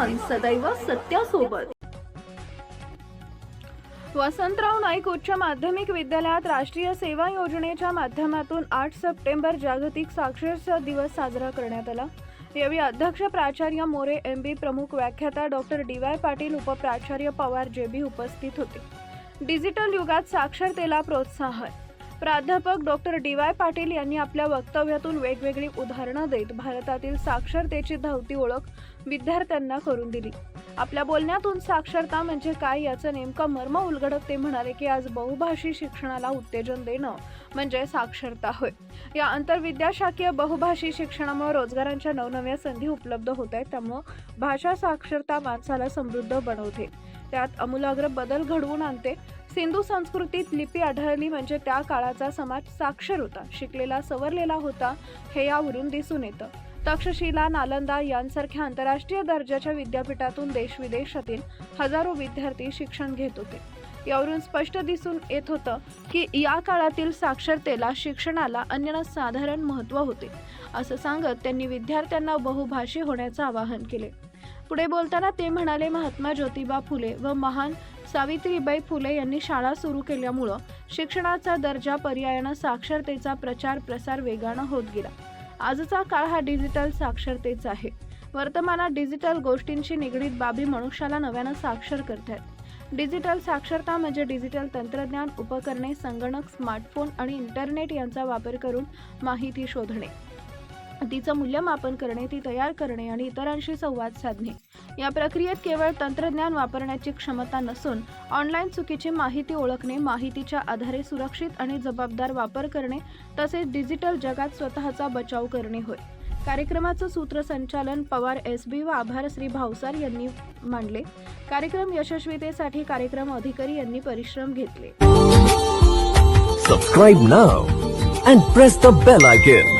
सदैव सत्यासोबत. वसंतराव नाईक उच्च माध्यमिक विद्यालयात राष्ट्रीय सेवा योजनेच्या माध्यमातून आठ सप्टेंबर जागतिक साक्षरता दिवस साजरा करण्यात आला. यावेळी अध्यक्ष प्राचार्य मोरे एम बी प्रमुख व्याख्याता डॉक्टर डी वाय पाटील उपप्राचार्य पवार जे बी उपस्थित होते. डिजिटल युगात साक्षरतेला प्रोत्साहन प्राध्यापक डॉक्टर डी वाय पाटील यांनी आपल्या वक्तव्यातून वेगवेगळी उदाहरणं देत भारतातील साक्षरतेची धावती ओळख विद्यार्थ्यांना करून दिली. आपल्या बोलण्यातून साक्षरता म्हणजे काय याचं नेमकं मर्म उलगडत ते म्हणाले की आज बहुभाषी शिक्षणाला उत्तेजन देणं म्हणजे साक्षरता होय. या आंतरविद्याशाखीय बहुभाषी शिक्षणामुळे रोजगारांच्या नवनव्या संधी उपलब्ध होत आहेत त्यामुळं भाषा साक्षरता माणसाला समृद्ध बनवते. त्यात अमूलाग्र बदल घडवून आणते सिंधू संस्कृतीत लिपी आढळली म्हणजे त्या काळाचा समाज साक्षर होता. शिकलेला सवरलेला होता हे यावरून दिसून येतं. तक्षशिला नालंदा यांसारख्या आंतरराष्ट्रीय दर्जाच्या विद्यापीठातून देशविदेशातील हजारो विद्यार्थी शिक्षण घेत होते. यावरून स्पष्ट दिसून येत होतं की या काळातील साक्षरतेला शिक्षणाला अन्यसाधारण महत्त्व होते. असं सांगत त्यांनी विद्यार्थ्यांना बहुभाषी होण्याचं आवाहन केले. पुढे बोलताना ते म्हणाले महात्मा ज्योतिबा फुले व महान सावित्रीबाई फुले यांनी शाळा सुरू केल्यामुळं शिक्षणाचा दर्जा पर्यायानं साक्षरतेचा प्रचार प्रसार वेगानं होत गेला. आजचा काळ हा डिजिटल साक्षरतेचा आहे. वर्तमानात डिजिटल गोष्टींशी निगडीत बाबी मनुष्याला नव्यानं साक्षर करतात डिजिटल साक्षरता म्हणजे डिजिटल तंत्रज्ञान उपकरणे संगणक स्मार्टफोन आणि इंटरनेट यांचा वापर करून माहिती शोधणे. तिचं मूल्यमापन करणे ती तयार करणे आणि इतरांशी संवाद साधणे. या प्रक्रियेत केवळ तंत्रज्ञान वापरण्याची क्षमता नसून ऑनलाईन चुकीची माहिती ओळखणे माहितीच्या आधारे सुरक्षित आणि जबाबदार वापर करणे तसेच डिजिटल जगात स्वतःचा बचाव करणे होय. कार्यक्रमाचं सूत्रसंचालन पवार एस बी व आभार श्री भावसार यांनी मांडले. कार्यक्रम यशस्वीतेसाठी कार्यक्रम अधिकारी यांनी परिश्रम घेतले. Subscribe now and press the bell icon.